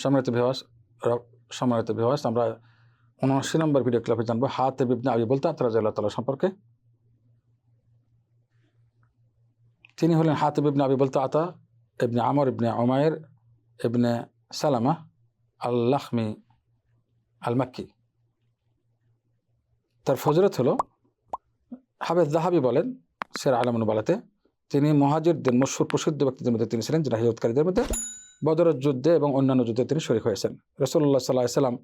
সম্মানিত বিহাস সম্মানিত বিহাস আমরা উনআশি নম্বর ভিডিও ক্লাবে জানব হাত ইবনে আবি বলতে আতরাজ আল্লাহ তালা সম্পর্কে। তিনি হলেন হাত ইবনে আবি বলতে আতা, ইবনে আমর, ইবনে ওমায়ের ইবনে সালামা আল্লাহমি আল মাক্কি তার ফজরত হলো হাবেদ জাহাবি বলেন সের আলমনুবালাতে তিনি মহাজিরদের মশুর প্রসিদ্ধ ব্যক্তিদের মধ্যে তিনি ছিলেন যারা হিরতকারীদের মধ্যে বদরের যুদ্ধে এবং অন্যান্য যুদ্ধে তিনি শরীর হয়েছেন। রসল্লা সাল্লাহ সাল্লাম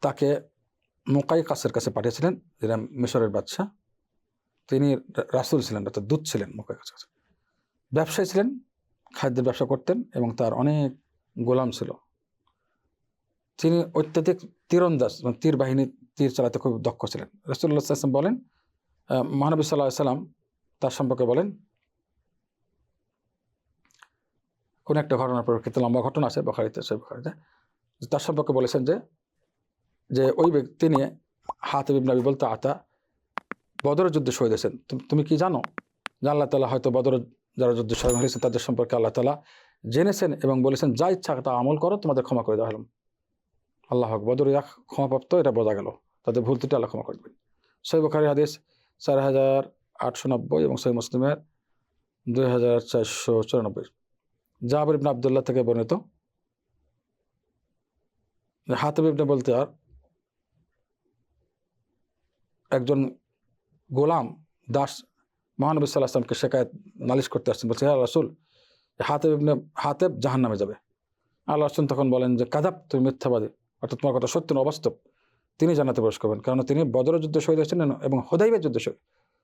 তাকে মোকাই কাসের কাছে পাঠিয়েছিলেন যেটা মিশরের বাদশাহ। তিনি রাসূল ছিলেন অর্থাৎ দূত ছিলেন মোকাই কাসের কাছে। ব্যবসায়ী ছিলেন খাদ্যের ব্যবসা করতেন এবং তার অনেক গোলাম ছিল। তিনি অত্যাধিক তীরন্দাজ তীর বাহিনী তীর চালাতে খুব দক্ষ ছিলেন। রসুল্লাহ সাল্লাম বলেন আহ, মহানবী সাল্লাহ সাল্লাম তার সম্পর্কে বলেন কোন একটা ঘটনার পরিপ্রেক্ষিতে লম্বা ঘটনা আছে, বখারিতে সে বখারিতে। তার সম্পর্কে বলেছেন যে যে ওই ব্যক্তি নিয়ে হাত ইবনাবি বলতে আতা বদর যুদ্ধে শহীদ হয়েছেন। তুমি- কি জানো? যে আল্লাহ তালা হয়তো বদর যারা যুদ্ধে শহীদ হয়েছেন, তাদের সম্পর্কে আল্লাহ তালা জেনেছেন এবং বলেছেন, যা ইচ্ছা তা আমল করো, তোমাদের ক্ষমা করে দেওয়া হলাম আল্লাহ হক বদর ইয়া ক্ষমাপ্রাপ্ত, এটা বোঝা গেল। তাদের ভুল ত্রুটি আল্লাহ ক্ষমা করবেন সই বখারি হাদিস চার হাজার আটশো নব্বই এবং সই মুসলিমের দুই হাজার চারশো চুরানব্বই। জাহাবর ইবনে আবদুল্লাহ থেকে বর্ণিত। হাতেব ইবনে বলতে আর একজন গোলাম দাস মহানবী সাল্লাহ আসলামকে শেখায়ত নালিশ করতে আসছেন বলছে হ্যাঁ রাসুল হাতেব ইবনে, হাতেব জাহান নামে যাবে। আল্লাহ আসছেন তখন বলেন যে কাদাব তুমি মিথ্যাবাদী, অর্থাৎ তোমার কথা সত্য অবাস্তব। তিনি জানাতে প্রবেশ করবেন, কারণ তিনি বদরের যুদ্ধে শহীদ হয়েছেন এবং হোদাইবের যুদ্ধে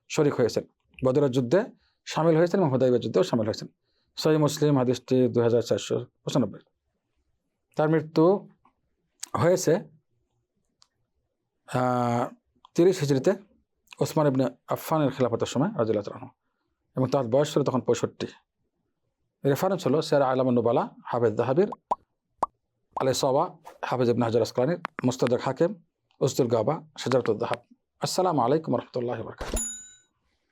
শরিক হয়েছেন। বদরের যুদ্ধে সামিল হয়েছেন এবং হোদাইবের যুদ্ধেও সামিল হয়েছেন। সহি মুসলিম হাদিসটি দুই হাজার চারশো পঁচানব্বই। তার মৃত্যু হয়েছে তিরিশ হিজড়িতে ওসমান ইবনে আফফানের খেলাফতের সময় রাজিল্লাহ তালাহ এবং তার বয়স ছিল তখন পঁয়ষট্টি। রেফারেন্স হলো সেরা আলম নুবালা, হাফেজ দাহাবির আলে সবা হাফেজ ইবনে হাজার আসকালানির মুস্তাদ হাকিম উসদুল গাবা সাজারতুল দাহাব। আসসালামু আলাইকুম রহমতুল্লাহ বরকাত